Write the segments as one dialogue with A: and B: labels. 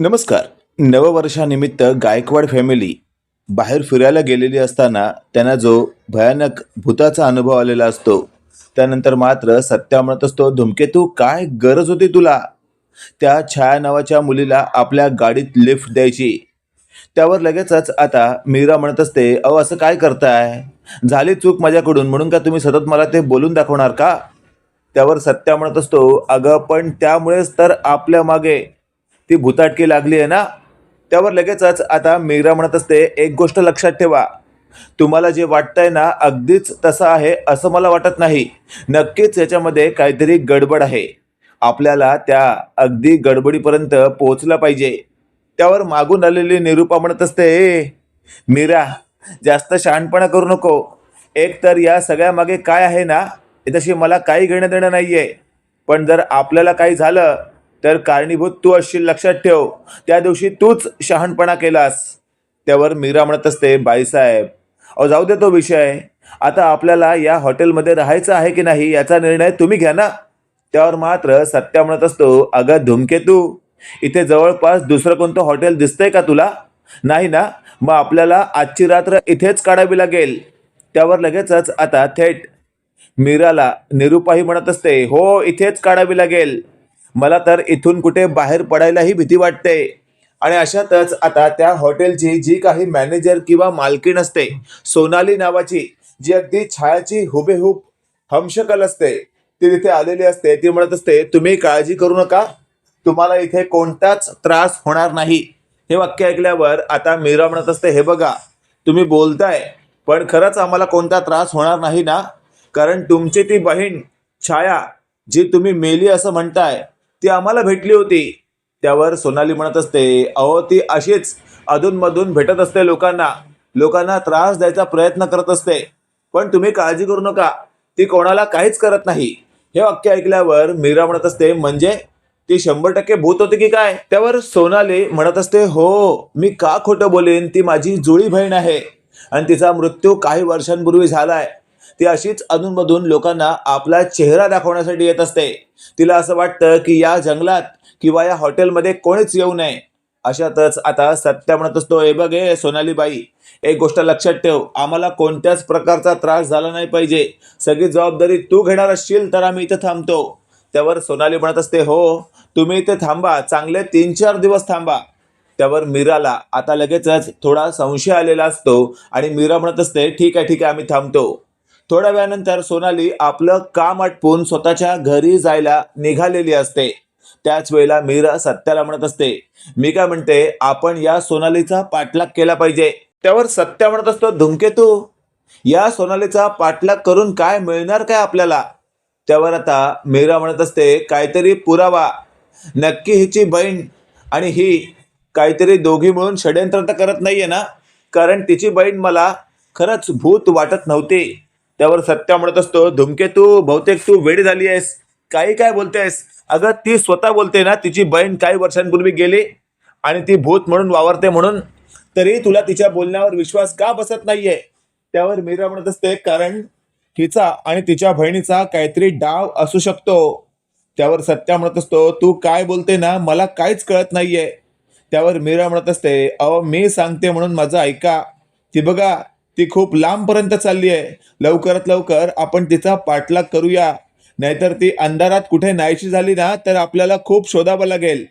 A: नमस्कार. नववर्षानिमित्त गायकवाड फॅमिली बाहेर फिरायला गेलेली असताना त्यांना जो भयानक भूताचा अनुभव आलेला असतो त्यानंतर मात्र सत्या म्हणत असतो धुमकेतू काय गरज होती तुला? त्या छाया नावाच्या मुलीला आपल्या गाडीत लिफ्ट द्यायची. त्यावर लगेचच आता मीरा म्हणत असते अहो असं काय करताय? झाली चूक माझ्याकडून म्हणून का तुम्ही सतत मला ते बोलून दाखवणार का? त्यावर सत्या म्हणत असतो अगं पण त्यामुळेच तर आपल्या मागे ती भुताटकी लागली आहे ना त्यावर लगेचच आता मीरा म्हणत असते एक गोष्ट लक्षात ठेवा. तुम्हाला जे वाटतंय ना अगदीच तसं आहे असं मला वाटत नाही. नक्कीच याच्यामध्ये काहीतरी गडबड आहे. आपल्याला त्या अगदी गडबडीपर्यंत पोहोचलं पाहिजे. त्यावर मागून आलेली निरूपा म्हणत असते "ए, मीरा जास्त शहाणपणा करू नको. एक तर या सगळ्या मागे काय आहे ना याच्याशी मला काही घेणं देणं नाही आहे पण जर आपल्याला काही झालं तर कारणीभूत तू असशील लक्षात ठेव. त्या दिवशी तूच शहाणपणा केलास. त्यावर मीरा म्हणत असते बाईसाहेब अहो जाऊ दे तो विषय. आता आपल्याला या हॉटेलमध्ये राहायचं आहे की नाही याचा निर्णय तुम्ही घ्या ना. त्यावर मात्र सत्या म्हणत असतो अगं धुमकेतू इथे जवळपास दुसरं कोणतं हॉटेल दिसतंय का तुला? नाही ना? मग आपल्याला आजची रात्र इथेच काढावी लागेल. त्यावर लगेचच आता थेट मीराला निरुपाही म्हणत असते हो इथेच काढावी लागेल. मला तर इथून कुठे बाहेर पडायलाही भीती वाटते. आणि अशातच आता त्या हॉटेलची जी काही मॅनेजर किंवा मालकीण असते सोनाली नावाची जी अगदी छायाची हुबेहूब हमशकल असते ती तिथे आलेली असते ती म्हणत असते तुम्ही काळजी करू नका तुम्हाला इथे कोणताच त्रास होणार नाही. हे वाक्य ऐकल्यावर आता मीरा म्हणत असते हे बघा तुम्ही बोलताय पण खरंच आम्हाला कोणता त्रास होणार नाही ना? कारण तुमची ती बहीण छाया जी तुम्ही मेली असं म्हणताय ती आम्हाला भेटली होती. त्यावर सोनाली म्हणत असते अहो ती अशीच अधूनमधून भेटत असते लोकांना. लोकांना त्रास द्यायचा प्रयत्न करत असते. पण तुम्ही काळजी करू नका. ती कोणाला काहीच करत नाही. हे वाक्य ऐकल्यावर मीरा म्हणत असते म्हणजे ती शंभर टक्के भूत होती की काय? त्यावर सोनाली म्हणत असते हो मी का खोटं बोलेन? ती माझी जुळी बहीण आहे. आणि तिचा मृत्यू काही वर्षांपूर्वी झालाय. ती अशीच अधूनमधून लोकांना आपला चेहरा दाखवण्यासाठी येत असते. तिला असं वाटतं की या जंगलात किंवा या हॉटेलमध्ये कोणीच येऊ नये. अशातच आता सत्या म्हणत असतो हे बघ हे सोनाली बाई एक गोष्ट लक्षात ठेव आम्हाला कोणत्याच प्रकारचा त्रास झाला नाही पाहिजे. सगळी जबाबदारी तू घेणार असशील तर आम्ही इथं थांबतो. त्यावर सोनाली म्हणत असते हो तुम्ही इथे थांबा चांगले तीन चार दिवस थांबा. त्यावर मीराला आता लगेचच थोडा संशय आलेला असतो आणि मीरा म्हणत असते ठीक आहे ठीक आहे आम्ही थांबतो. थोड्या वेळानंतर सोनाली आपलं काम आटपून स्वतःच्या घरी जायला निघालेली असते. त्याच वेळेला मीरा सत्याला म्हणत असते मी काय म्हणते आपण या सोनालीचा पाठलाग केला पाहिजे. त्यावर सत्या म्हणत असतो धुमकेतू या सोनालीचा पाठलाग करून काय मिळणार काय आपल्याला? त्यावर आता मीरा म्हणत असते काहीतरी पुरावा नक्की हिची बहीण आणि ही काहीतरी दोघी मिळून षडयंत्र तर करत नाहीये ना? कारण तिची बहीण मला खरंच भूत वाटत नव्हती. त्यावर सत्या म्हणत असतो धुमकेतू बहुतेक तू वेडी झाली आहेस. काही काय बोलतेस? अगं ती स्वतः बोलते ना तिची बहीण काही वर्षांपूर्वी गेली आणि ती भूत म्हणून वावरते म्हणून. तरी तुला तिच्या बोलण्यावर विश्वास का बसत नाहीये? त्यावर मीरा म्हणत असते कारण तिचा आणि तिच्या बहिणीचा काहीतरी डाव असू शकतो. त्यावर सत्या म्हणत असतो तू काय बोलते ना मला काहीच कळत नाहीये. त्यावर मीरा म्हणत असते अहो मी सांगते म्हणून माझं ऐका. ती बघा ती खूप लांबपर्यंत चालली आहे. लवकरात लवकर आपण तिचा पाठलाग करूया. नाहीतर ती अंधारात कुठे नाहीशी झाली ना तर आपल्याला खूप शोधावं लागेल.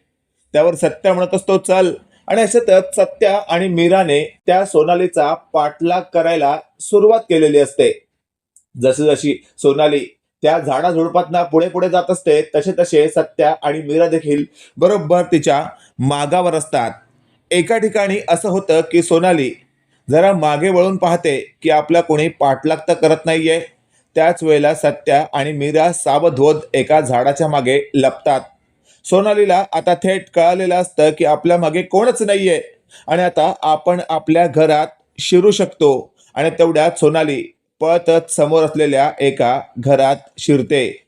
A: त्यावर सत्या म्हणत असतो चल. आणि अशातच सत्या आणि मीराने त्या सोनालीचा पाठलाग करायला सुरुवात केलेली असते. जशी जशी सोनाली त्या झाडाझुडपातना पुढे पुढे जात असते तसे तसे सत्या आणि मीरा देखील बरोबर तिच्या मागावर असतात. एका ठिकाणी असं होतं की सोनाली जरा मागे वळून पाहते की आपला कोणी पाठलाग तर करत नाहीये. त्याच वेळेला सत्या आणि मीरा सावध एका झाडाच्या मागे लपतात. सोनालीला आता थेट कळालेलं असतं की आपल्या मागे कोणच नाहीये. आणि आता आपण आपल्या घरात शिरू शकतो आणि तेवढ्यात सोनाली पळतच समोर असलेल्या एका घरात शिरते.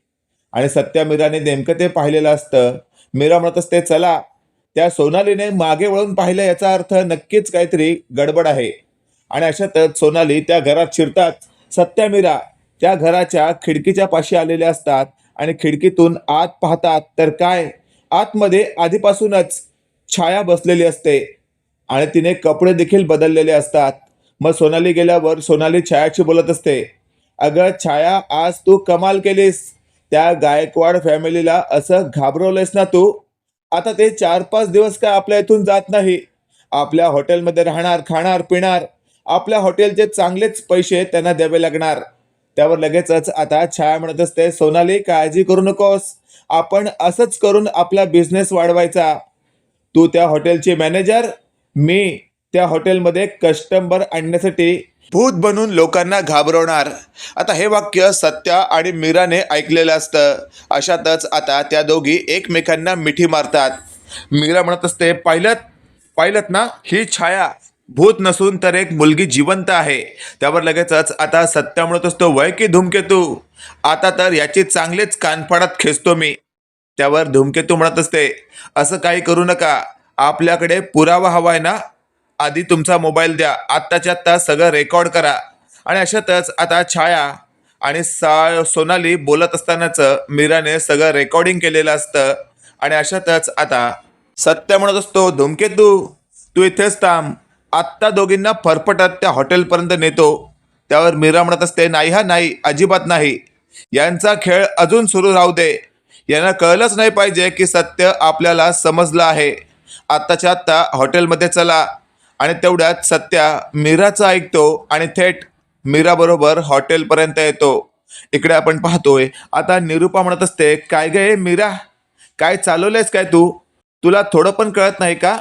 A: आणि सत्या मीराने नेमकं ते पाहिलेलं असतं. मीरा म्हणत असते चला. त्या सोनालीने मागे वळून पाहिलं याचा अर्थ नक्कीच काहीतरी गडबड आहे. आणि अशातच सोनाली त्या घरात शिरतात. सत्या मीरा त्या घराच्या खिडकीच्या पाशी आलेल्या असतात आणि खिडकीतून आत पाहतात तर काय? आतमध्ये आधीपासूनच छाया बसलेली असते आणि तिने कपडे देखील बदललेले असतात. मग सोनाली गेल्यावर सोनाली छायाशी बोलत असते अगं छाया आज तू कमाल केलीस. त्या गायकवाड फॅमिलीला असं घाबरवलंयस ना तू? आता ते चार पाच दिवस काय आपल्या इथून जात नाही? आपल्या हॉटेलमध्ये राहणार खाणार पिणार. आपल्या हॉटेलचे चांगलेच पैसे त्यांना द्यावे लागणार. त्यावर लगेचच आता छाया म्हणत असते सोनाली काळजी करू नकोस. आपण असंच करून आपला बिझनेस वाढवायचा. तू त्या हॉटेलची मॅनेजर मी त्या हॉटेलमध्ये कस्टमर आणण्यासाठी भूत बनून लोकांना घाबरवणार. आता हे वाक्य सत्या आणि मीराने ऐकलेलं असतं. अशातच आता त्या दोघी एकमेकांना मिठी मारतात. मीरा म्हणत असते पाहिलं पाहिलं ना ही छाया भूत नसून तर एक मुलगी जिवंत आहे. त्यावर लगेचच आता सत्या म्हणत असतो वय की धूमकेतू? आता तर याची चांगलेच कानफाडात खेचतो मी. त्यावर धूमकेतू म्हणत असते असं काही करू नका. आपल्याकडे पुरावा हवा आहे ना? आधी तुमचा मोबाईल द्या आत्ताच्या आत्ता सगळं रेकॉर्ड करा. आणि अशातच आता छाया आणि सा सोनाली बोलत असतानाच मीराने सगळं रेकॉर्डिंग केलेलं असतं. आणि अशातच आता सत्य म्हणत असतो धूमकेतू तू इथेच थांब. आत्ता दोघींना फरफटत त्या हॉटेलपर्यंत नेतो. त्यावर मीरा म्हणत असते नाही हा नाही अजिबात नाही. यांचा खेळ अजून सुरू राहू दे. यांना कळलंच नाही पाहिजे की सत्य आपल्याला समजलं आहे. आत्ताच्या आत्ता हॉटेलमध्ये चला. आणि तेवढ्यात सत्या मीराचं ऐकतो आणि थेट मीराबरोबर हॉटेलपर्यंत येतो. इकडे आपण पाहतोय आता निरूपा म्हणत असते काय गे मीरा? काय चालवलंयस काय तू? तुला थोडं पण कळत नाही का?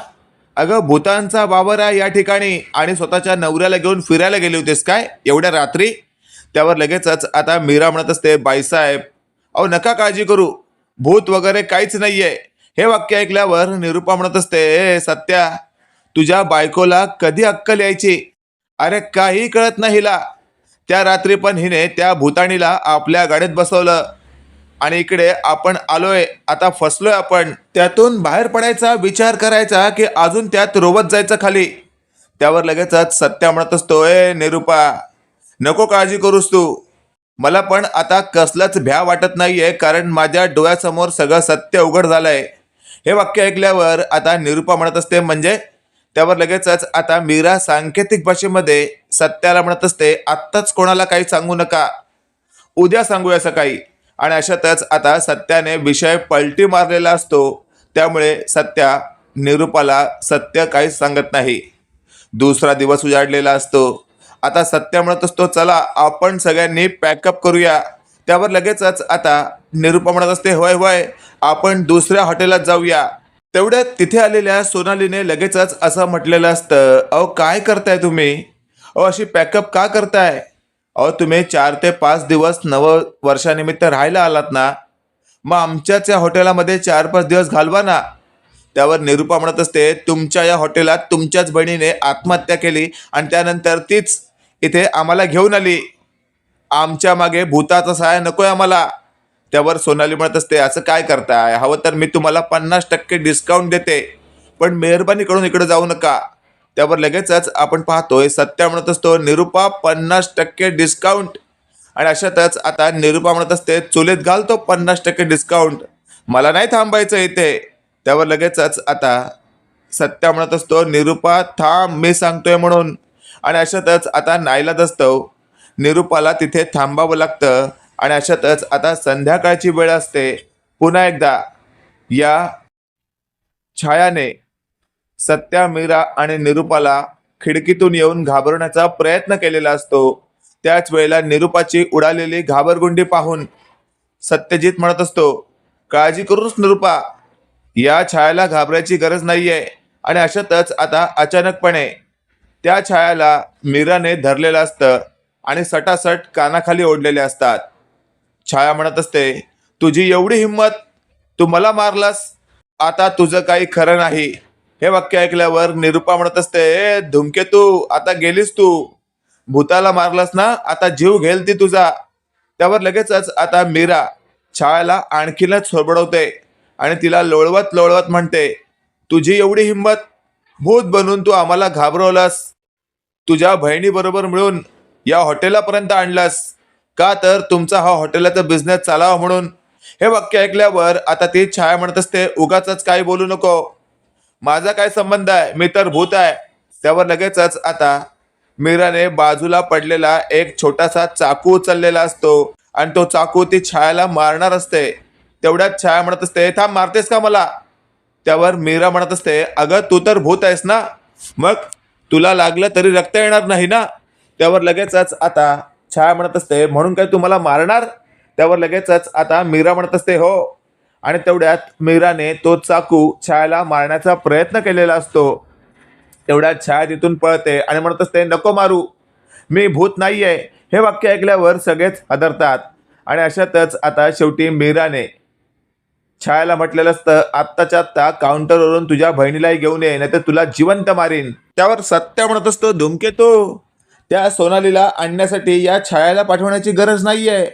A: अगं भूतांचा बाबरा आहे या ठिकाणी. आणि स्वतःच्या नवऱ्याला घेऊन फिरायला गेली होतीस काय? एवढ्या रात्री? त्यावर लगेचच आता मीरा म्हणत असते बाईसाहेब अहो नका काळजी करू. भूत वगैरे काहीच नाही आहे हे वाक्य ऐकल्यावर निरूपा म्हणत असते "ए, सत्या तुझ्या बायकोला कधी अक्कल यायची? अरे काही कळत नाही हिला. त्या रात्री पण हिने त्या भूताणीला आपल्या गाडीत बसवलं. आणि इकडे आपण आलोय आता फसलोय आपण. त्यातून बाहेर पडायचा विचार करायचा की अजून त्यात रोवत जायचं खाली. त्यावर लगेचच सत्या म्हणत असतो ए निरूपा नको काळजी करूस तू. मला पण आता कसलाच भ्या वाटत नाहीये कारण माझ्या डोळ्यासमोर सगळं सत्य उघड झालंय. हे वाक्य ऐकल्यावर आता निरूपा म्हणत असते म्हणजे त्यावर लगेचच आता मीरा सांकेतिक भाषेमध्ये सत्याला म्हणत असते आत्ताच कोणाला काही सांगू नका. उद्या सांगूया सकाळी. आणि अशातच आता सत्याने विषय पलटी मारलेला असतो. त्यामुळे सत्या निरूपाला सत्य काहीच सांगत नाही. दुसरा दिवस उजाडलेला असतो. आता सत्य म्हणत असतो चला आपण सगळ्यांनी पॅकअप करूया. त्यावर लगेचच आता निरूपा म्हणत असते होय होय आपण दुसऱ्या हॉटेलात जाऊया. तेवढ्यात तिथे आलेल्या सोनालीने लगेचच असं म्हटलेलं असतं अहो काय करताय तुम्ही? अहो अशी पॅकअप का करताय? अहो तुम्ही चार ते पाच दिवस नव वर्षानिमित्त राहायला आलात ना मग आमच्याच या हॉटेलामध्ये चार पाच दिवस घालवा ना. त्यावर निरूपा म्हणत असते तुमच्या या हॉटेलात तुमच्याच बहिणीने आत्महत्या केली आणि त्यानंतर तीच इथे आम्हाला घेऊन आली. आमच्या मागे भूताचा सहाय्य नकोय आम्हाला. त्यावर सोनाली म्हणत असते असं काय करताय? हवं तर मी तुम्हाला पन्नास टक्के डिस्काउंट देते पण मेहरबानी करून इकडे जाऊ नका. त्यावर लगेचच आपण पाहतोय सत्या म्हणत असतो निरुपा पन्नास टक्के डिस्काउंट आणि अशातच आता निरुपा म्हणत असते चुलीत घालतो पन्नास टक्के डिस्काउंट मला नाही थांबायचं इथे. त्यावर लगेचच आता सत्या म्हणत असतो निरुपा थांब मी सांगतोय म्हणून. आणि अशातच आता नाईलाज असतो. निरुपाला तिथे थांबावं लागतं. आणि अशातच आता संध्याकाळची वेळ असते. पुन्हा एकदा या छायाने सत्या मीरा आणि निरूपाला खिडकीतून येऊन घाबरण्याचा प्रयत्न केलेला असतो. त्याच वेळेला निरूपाची उडालेली घाबरगुंडी पाहून सत्यजित म्हणत असतो काळजी करूच निरूपा या छायाला घाबरायची गरज नाहीये आणि अशातच आता अचानकपणे त्या छायाला मीराने धरलेलं असतं आणि सटासट कानाखाली ओढलेले असतात. छाया म्हणत असते तुझी एवढी हिंमत तू मला मारलास आता तुझं काही खरं नाही. हे वाक्य ऐकल्यावर निरुपा म्हणत असते ए धुमकेतू आता गेलीस तू. भूताला मारलास ना आता जीव घेल ती तुझा. त्यावर लगेचच आता मीरा छायाला आणखीनच सोबडवते आणि तिला लोळवत लोळवत म्हणते तुझी एवढी हिंमत भूत बनून तू आम्हाला घाबरवलास. तुझ्या बहिणीबरोबर मिळून या हॉटेलापर्यंत आणलास. का तर तुमचा हा हॉटेलाचा बिझनेस चालावा म्हणून. हे वाक्य ऐकल्यावर आता ती छाया म्हणत असते उगाच काही बोलू नको. माझा काय संबंध आहे? मी तर भूत आहे. त्यावर लगेचच आता मीराने बाजूला पडलेला एक छोटासा चाकू उचललेला असतो आणि तो चाकू ती छायाला मारणार असते. तेवढ्यात छाया म्हणत असते थांब मारतेस का मला? त्यावर मीरा म्हणत असते अगं तू तर भूत आहेस ना? मग तुला लागलं तरी रक्त येणार नाही ना? त्यावर लगेचच आता छाया म्हणत असते म्हणून काय तू मला मारणार? त्यावर लगेचच आता मीरा म्हणत असते हो आणि तेवढ्यात मीराने तो चाकू छायाला मारण्याचा प्रयत्न केलेला असतो. तेवढ्यात छाया तिथून पळते आणि म्हणत असते नको मारू. मी भूत नाही आहे हे वाक्य ऐकल्यावर सगळेच हादरतात. आणि अशातच आता शेवटी मीराने छायाला म्हटलेलं असतं आत्ताच्या आत्ता काउंटरवरून तुझ्या बहिणीलाही घेऊन ये नाही तर तुला जिवंत मारीन. त्यावर सत्य म्हणत असतो धुमकेतो त्या सोनालीला आणण्यासाठी या छायाला पाठवण्याची गरज नाही आहे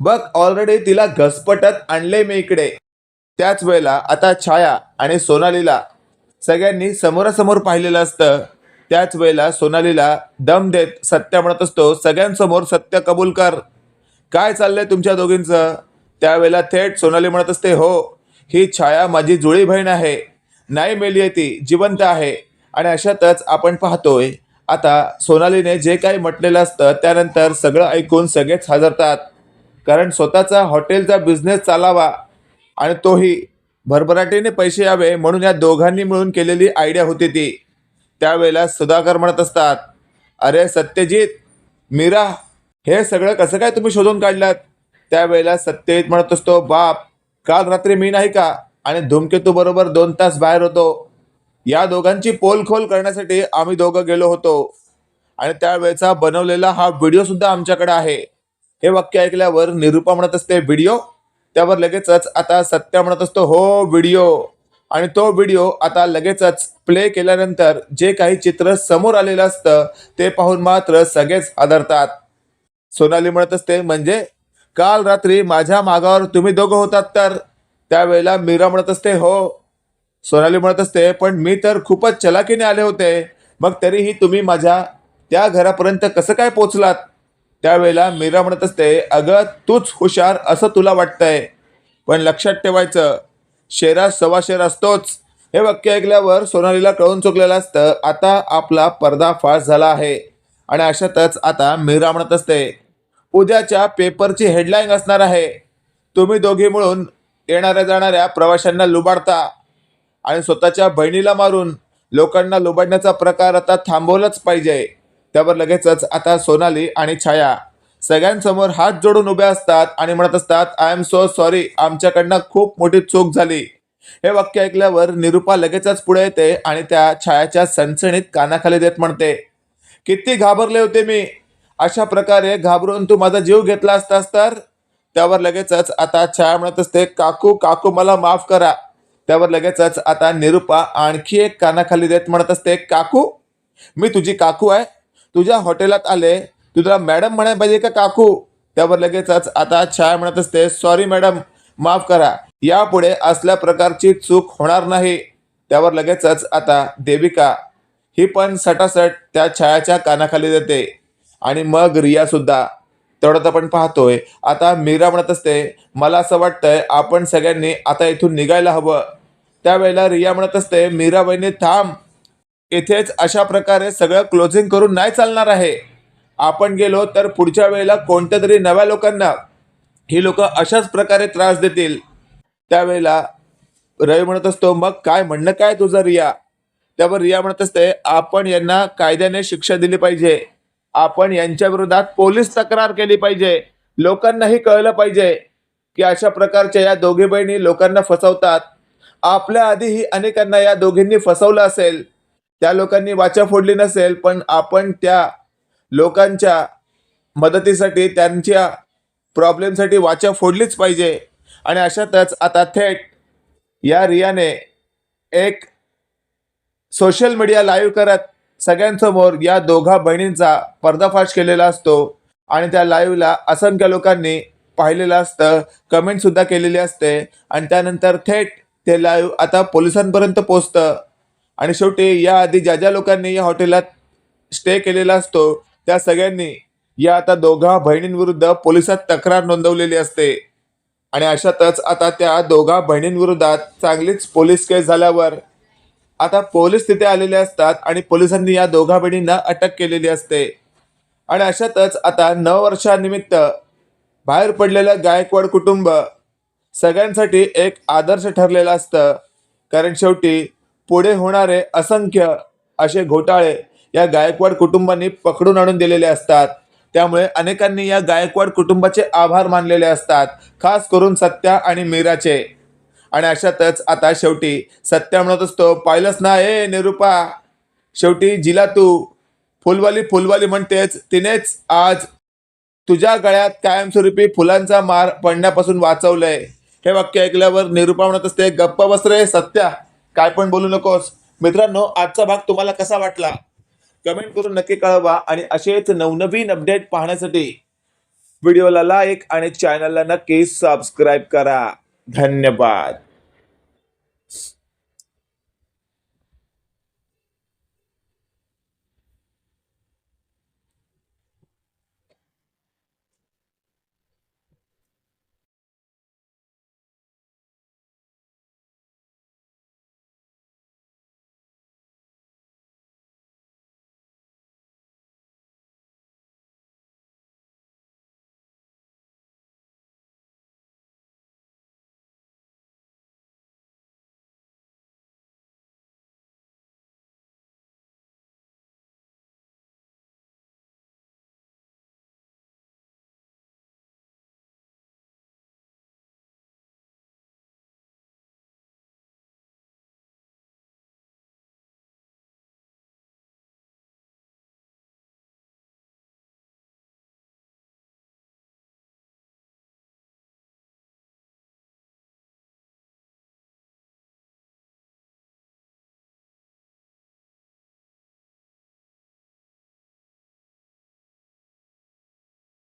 A: बघ ऑलरेडी तिला घसपटत आणले मी इकडे. त्याच वेळेला आता छाया आणि सोनालीला सगळ्यांनी समोरासमोर पाहिलेलं असतं. त्याच वेळेला सोनालीला दम देत सत्य म्हणत असतो सगळ्यांसमोर सत्य कबूल कर. काय चाललंय तुमच्या दोघींचं? त्यावेळेला थेट सोनाली म्हणत असते हो ही छाया माझी जुळी बहीण आहे. नाही मेली आहे ती जिवंत आहे. आणि अशातच आपण पाहतोय आता सोनालीने जे काही म्हटलेलं असतं त्यानंतर सगळं ऐकून सगळेच हजरतात. कारण स्वतःचा हॉटेलचा बिझनेस चालावा आणि तोही भरभराटीने पैसे यावे म्हणून या दोघांनी मिळून केलेली आयडिया होती ती. त्यावेळेला सुधाकर म्हणत असतात अरे सत्यजित मीरा हे सगळं कसं काय तुम्ही शोधून काढलात? त्यावेळेला सत्यजित म्हणत असतो बाप काल रात्री मी नाही का? आणि धूमकेतू बरोबर दोन तास बाहेर होतो. या दोघांची पोलखोल करण्यासाठी आम्ही दोघं गेलो होतो. आणि त्यावेळेचा बनवलेला हा व्हिडिओ सुद्धा आमच्याकडे आहे. हे वाक्य ऐकल्यावर निरुपा म्हणत असते व्हिडिओ त्यावर लगेचच आता सत्य म्हणत असतो हो व्हिडिओ आणि तो व्हिडिओ आता लगेचच प्ले केल्यानंतर जे काही चित्र समोर आलेलं असतं ते पाहून मात्र सगळेच आदरतात सोनाली म्हणत असते म्हणजे काल रात्री माझ्या मागावर तुम्ही दोघं होतात तर? त्यावेळेला मीरा म्हणत असते हो. सोनाली म्हणत असते पण मी तर खूपच चलाकीने आले होते. मग तरीही तुम्ही माझ्या त्या घरापर्यंत कसं काय पोचलात त्यावेळेला मीरा म्हणत असते अगं तूच हुशार असं तुला वाटतंय. पण लक्षात ठेवायचं शेरात सव्वा शेर असतोच. हे वाक्य ऐकल्यावर सोनालीला कळून चुकलेलं असतं आता आपला पर्दाफाश झाला आहे. आणि अशातच आता मीरा म्हणत असते उद्याच्या पेपरची हेडलाईन असणार आहे. तुम्ही दोघी मिळून येणाऱ्या जाणाऱ्या प्रवाशांना लुबाडता आणि स्वतःच्या बहिणीला मारून लोकांना लुबाडण्याचा प्रकार आता थांबवलाच पाहिजे. त्यावर लगेचच आता सोनाली आणि छाया सगळ्यांसमोर हात जोडून उभ्या असतात आणि म्हणत असतात आय एम सो सॉरी आमच्याकडनं खूप मोठी चूक झाली. हे वाक्य ऐकल्यावर निरुपा लगेचच पुढे येते आणि त्या छायाच्या सणसणीत कानाखाली देत म्हणते किती घाबरले होते मी. अशा प्रकारे घाबरून तू माझा जीव घेतला असतास तर? त्यावर लगेचच आता छाया म्हणत असते काकू काकू मला माफ करा. त्यावर लगेचच आता निरुपा आणखी एक कानाखाली देत म्हणत असते काकू मी तुझी काकू आहे. तुझ्या हॉटेलात आले तुला मॅडम म्हणायला पाहिजे का काकू? त्यावर लगेचच आता छाया म्हणत असते सॉरी मॅडम माफ करा. यापुढे असल्या प्रकारची चूक होणार नाही. त्यावर लगेचच आता देविका ही पण सटासट त्या छायाच्या कानाखाली देते. आणि मग रिया सुद्धा तेवढंच आपण पाहतोय. आता मीरा म्हणत असते मला असं वाटतंय आपण सगळ्यांनी आता इथून निघायला हवं. त्यावेळेला रिया म्हणत असते मीरा बहिणी थांब. इथेच अशा प्रकारे सगळं क्लोजिंग करून नाही चालणार आहे. आपण गेलो तर पुढच्या वेळेला कोणत्या तरी नव्या लोकांना ही लोक अशाच प्रकारे त्रास देतील. त्यावेळेला रवी म्हणत असतो मग काय म्हणणं काय तुझं रिया? त्यावर रिया म्हणत असते आपण यांना कायद्याने शिक्षा दिली पाहिजे. आपण यांच्या विरोधात पोलीस तक्रार केली पाहिजे. लोकांनाही कळलं पाहिजे की अशा प्रकारच्या या दोघी बहिणी लोकांना फसवतात. आपल्या आधीही अनेकांना या दोघींनी फसवलं असेल. त्या लोकांनी वाचा फोडली नसेल पण आपण त्या लोकांच्या मदतीसाठी त्यांच्या प्रॉब्लेमसाठी वाचा फोडलीच पाहिजे. आणि अशातच आता थेट या रियाने एक सोशल मीडिया लाईव्ह करत सगळ्यांसमोर या दोघा बहिणींचा पर्दाफाश केलेला असतो. आणि त्या लाईव्हला असंख्य लोकांनी पाहिलेलं असतं कमेंटसुद्धा केलेली असते. आणि त्यानंतर थेट ते लाईव्ह आता पोलिसांपर्यंत पोचतं आणि शेवटी याआधी ज्या ज्या लोकांनी या हॉटेलात स्टे केलेला असतो त्या सगळ्यांनी या आता दोघा बहिणींविरुद्ध पोलिसात तक्रार नोंदवलेली असते. आणि अशातच आता त्या दोघा बहिणींविरोधात चांगलीच पोलीस केस झाल्यावर आता पोलीस तिथे आलेले असतात आणि पोलिसांनी या दोघा बहिणींना अटक केलेली असते. आणि अशातच आता नववर्षानिमित्त बाहेर पडलेलं गायकवाड कुटुंब सगळ्यांसाठी एक आदर्श ठरलेलं असतं. कारण शेवटी पुढे होणारे असंख्य असे घोटाळे या गायकवाड कुटुंबांनी पकडून आणून दिलेले असतात. त्यामुळे अनेकांनी या गायकवाड कुटुंबाचे आभार मानलेले असतात खास करून सत्या आणि मीराचे. आणि अशातच आता शेवटी सत्या म्हणत असतो पाहिलंच ना ए निरुपा. शेवटी जिला तू. फुलवाली फुलवाली म्हणतेच तिनेच आज तुझ्या गळ्यात कायमस्वरूपी फुलांचा मार पडण्यापासून वाचवलंय. हे वाक्य ऐकल्यावर निरुपा म्हणत असते गप्प बस रे सत्या. काय पण बोलू नकोस. मित्रांनो आजचा भाग तुम्हाला कसा वाटला? कमेंट करून नक्की कळवा आणि असेच नवनवीन अपडेट पाहण्यासाठी व्हिडिओला लाईक आणि चॅनलला नक्की सबस्क्राईब करा. धन्यवाद.